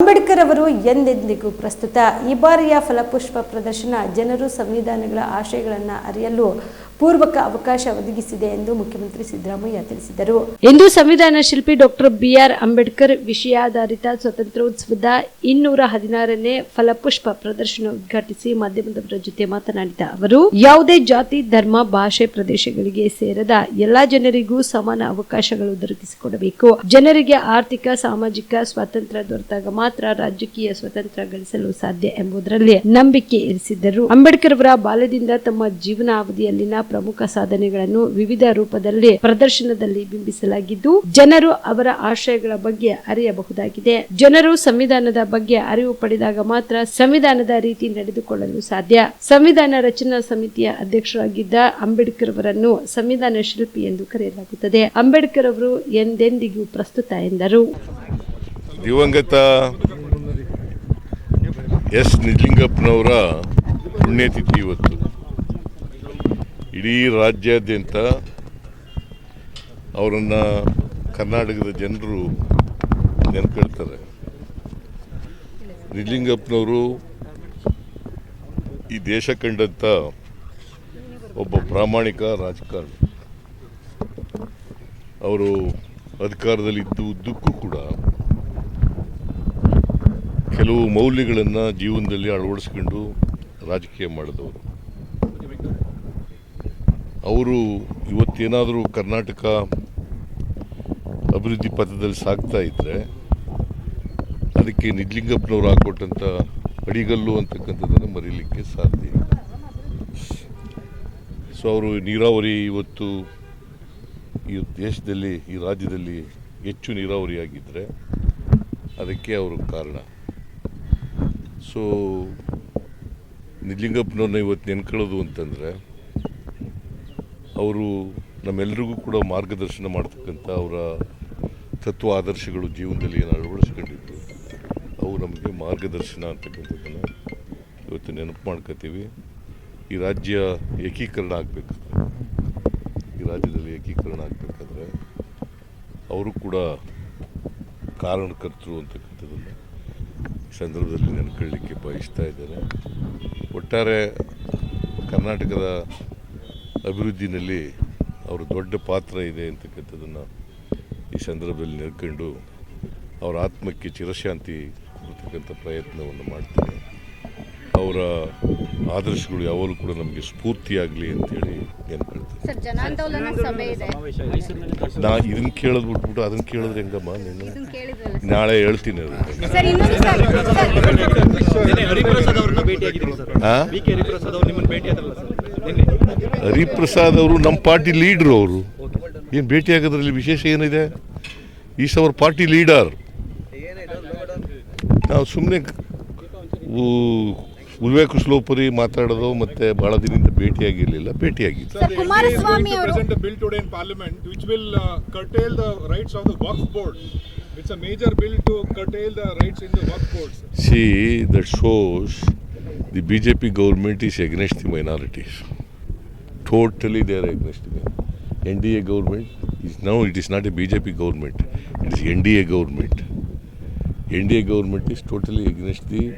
ಅಂಬೇಡ್ಕರ್ ಅವರು ಎಂದೆಂದಿಗೂ ಪ್ರಸ್ತುತ ಈ ಬಾರಿಯ ಫಲಪುಷ್ಪ ಪ್ರದರ್ಶನ ಜನರು ಸಂವಿಧಾನಗಳ ಆಶಯಗಳನ್ನು ಅರಿಯಲು ಪೂರ್ವಕ ಅವಕಾಶ ಒದಗಿಸಿದೆ ಎಂದು ಮುಖ್ಯಮಂತ್ರಿ ಸಿದ್ದರಾಮಯ್ಯ ತಿಳಿಸಿದರು. ಎಂದು ಸಂವಿಧಾನ ಶಿಲ್ಪಿ ಡಾಕ್ಟರ್ ಬಿಆರ್ ಅಂಬೇಡ್ಕರ್ ವಿಷಯಾಧಾರಿತ ಸ್ವತಂತ್ರೋತ್ಸವದ ಇನ್ನೂರ ಹದಿನಾರನೇ ಫಲಪುಷ್ಪ ಪ್ರದರ್ಶನ ಉದ್ಘಾಟಿಸಿ ಮಾಧ್ಯಮದವರ ಜೊತೆ ಮಾತನಾಡಿದ ಅವರು, ಯಾವುದೇ ಜಾತಿ, ಧರ್ಮ, ಭಾಷೆ ಪ್ರದೇಶಗಳಿಗೆ ಸೇರದ ಎಲ್ಲಾ ಜನರಿಗೂ ಸಮಾನ ಅವಕಾಶಗಳು ದೊರಕಿಸಿಕೊಡಬೇಕು. ಜನರಿಗೆ ಆರ್ಥಿಕ, ಸಾಮಾಜಿಕ ಸ್ವಾತಂತ್ರ್ಯ ದೊರೆತಾಗ ಮಾತ್ರ ರಾಜಕೀಯ ಸ್ವಾತಂತ್ರ್ಯ ಗಳಿಸಲು ಸಾಧ್ಯ ಎಂಬುದರಲ್ಲಿ ನಂಬಿಕೆ ಇರಿಸಿದ್ದರು. ಅಂಬೇಡ್ಕರ್ ಅವರ ಬಾಲ್ಯದಿಂದ ತಮ್ಮ ಜೀವನಾವಧಿಯಲ್ಲಿನ ಪ್ರಮುಖ ಸಾಧನೆಗಳನ್ನು ವಿವಿಧ ರೂಪದಲ್ಲಿ ಪ್ರದರ್ಶನದಲ್ಲಿ ಬಿಂಬಿಸಲಾಗಿದ್ದು, ಜನರು ಅವರ ಆಶಯಗಳ ಬಗ್ಗೆ ಅರಿಯಬಹುದಾಗಿದೆ. ಜನರು ಸಂವಿಧಾನದ ಬಗ್ಗೆ ಅರಿವು ಪಡೆದಾಗ ಮಾತ್ರ ಸಂವಿಧಾನದ ರೀತಿ ನಡೆದುಕೊಳ್ಳಲು ಸಾಧ್ಯ. ಸಂವಿಧಾನ ರಚನಾ ಸಮಿತಿಯ ಅಧ್ಯಕ್ಷರಾಗಿದ್ದ ಅಂಬೇಡ್ಕರ್ ಅವರನ್ನು ಸಂವಿಧಾನ ಶಿಲ್ಪಿ ಎಂದು ಕರೆಯಲಾಗುತ್ತದೆ. ಅಂಬೇಡ್ಕರ್ ಅವರು ಎಂದೆಂದಿಗೂ ಪ್ರಸ್ತುತ ಎಂದರು. ದಿವಂಗತ ಎಸ್ ನಿಜಲಿಂಗಪ್ಪನವರ ಪುಣ್ಯತಿಥಿ ಇವತ್ತು. ಇಡೀ ರಾಜ್ಯಾದ್ಯಂತ ಅವರನ್ನು ಕರ್ನಾಟಕದ ಜನರು ನೆನ್ಕೊಳ್ತಾರೆ ನಿಜಲಿಂಗಪ್ಪನವರು ಈ ದೇಶ ಕಂಡಂಥ ಒಬ್ಬ ಪ್ರಾಮಾಣಿಕ ರಾಜಕಾರಣಿ. ಅವರು ಅಧಿಕಾರದಲ್ಲಿ ಇದ್ದು ಉದ್ದಕ್ಕೂ ಕೂಡ ಕೆಲವು ಮೌಲ್ಯಗಳನ್ನು ಜೀವನದಲ್ಲಿ ಅಳವಡಿಸ್ಕೊಂಡು ರಾಜಕೀಯ ಮಾಡಿದವರು. ಅವರು ಇವತ್ತೇನಾದರೂ ಕರ್ನಾಟಕ ಅಭಿವೃದ್ಧಿ ಪಥದಲ್ಲಿ ಸಾಗ್ತಾ ಇದ್ದರೆ ಅದಕ್ಕೆ ನಿಜ್ಲಿಂಗಪ್ಪನವರು ಹಾಕ್ಕೊಟ್ಟಂಥ ಅಡಿಗಲ್ಲು ಅಂತಕ್ಕಂಥದ್ದನ್ನು ಮರೀಲಿಕ್ಕೆ ಸಾಧ್ಯ ಇಲ್ಲ. ಸೊ ಅವರು ನೀರಾವರಿ ಇವತ್ತು ಈ ದೇಶದಲ್ಲಿ, ಈ ರಾಜ್ಯದಲ್ಲಿ ಹೆಚ್ಚು ನೀರಾವರಿ ಆಗಿದ್ದರೆ ಅದಕ್ಕೆ ಅವರು ಕಾರಣ. ಸೊ ನಿಜಲಿಂಗಪ್ಪನವ್ರನ್ನ ಇವತ್ತು ನೆನ್ಕೊಳ್ಳೋದು ಅಂತಂದರೆ ಅವರು ನಮ್ಮೆಲ್ಲರಿಗೂ ಕೂಡ ಮಾರ್ಗದರ್ಶನ ಮಾಡ್ತಕ್ಕಂಥ ಅವರ ತತ್ವ ಆದರ್ಶಗಳು ಜೀವನದಲ್ಲಿ ಏನು ಅಳವಡಿಸ್ಕೊಂಡಿದ್ದು ಅವು ನಮಗೆ ಮಾರ್ಗದರ್ಶನ ಅಂತಕ್ಕಂಥದ್ದನ್ನು ಇವತ್ತು ನೆನಪು ಮಾಡ್ಕೋತೀವಿ. ಈ ರಾಜ್ಯ ಏಕೀಕರಣ ಆಗಬೇಕಾದ್ರೆ, ಈ ರಾಜ್ಯದಲ್ಲಿ ಏಕೀಕರಣ ಆಗಬೇಕಾದ್ರೆ ಅವರು ಕೂಡ ಕಾರಣಕರ್ತರು ಅಂತಕ್ಕಂಥದ್ದನ್ನು ಸಂದರ್ಭದಲ್ಲಿ ನೆನ್ಕೊಳ್ಳಿಕ್ಕೆ ಬಯಸ್ತಾ ಇದ್ದೇನೆ. ಒಟ್ಟಾರೆ ಕರ್ನಾಟಕದ ಅಭಿವೃದ್ಧಿನಲ್ಲಿ ಅವರು ದೊಡ್ಡ ಪಾತ್ರ ಇದೆ ಅಂತಕ್ಕಂಥದ್ದನ್ನು ಈ ಸಂದರ್ಭದಲ್ಲಿ ನೆನ್ಕೊಂಡು ಅವರ ಆತ್ಮಕ್ಕೆ ಚಿರಶಾಂತಿ ಕೊಡ್ತಕ್ಕಂಥ ಪ್ರಯತ್ನವನ್ನು ಮಾಡ್ತೇನೆ. ಅವರ ಆದರ್ಶಗಳು ಯಾವಾಗಲೂ ಕೂಡ ನಮಗೆ ಸ್ಫೂರ್ತಿಯಾಗಲಿ ಅಂತೇಳಿ ನಾ ಇದನ್ನು ಕೇಳೋದು ಬಿಟ್ಬಿಟ್ಟು ಅದನ್ನು ಕೇಳಿದ್ರೆ ಹೆಂಗಮ್ಮ ನೀನು? ನಾಳೆ ಹೇಳ್ತೀನಿ ಅದು ಸರ್. ಹರಿಪ್ರಸಾದ್ ಅವರು ನಮ್ಮ ಪಾರ್ಟಿ ಲೀಡ್ರು ಅವರು. ಏನು ಭೇಟಿ ಆಗೋದ್ರಲ್ಲಿ ವಿಶೇಷ ಏನಿದೆ? Is our party leader. ನಾವು ಸುಮ್ಮನೆ ಉಲ್ವೇಕು ಸ್ಲೋಪರಿ ಮಾತಾಡೋದು ಮತ್ತೆ ಬಹಳ ದಿನದಿಂದ ಭೇಟಿಯಾಗಿರಲಿಲ್ಲ ಭೇಟಿಯಾಗಿತ್ತು ಸರ್ ಕುಮಾರಸ್ವಾಮಿ to ಅವರು present a bill today in parliament which will curtail the rights of the Waqf board. It's a major bill to curtail the rights in the Waqf boards. See that shows the B J P government is against the minorities totally they are against me. NDA government is now it is not a BJP government, it is NDA government. NDA government is totally against the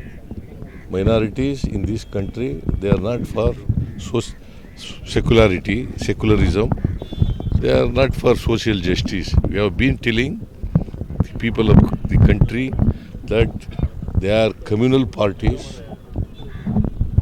minorities in this country. They are not for secularity, secularism. They are not for social justice. We have been telling the people of the country that they are communal parties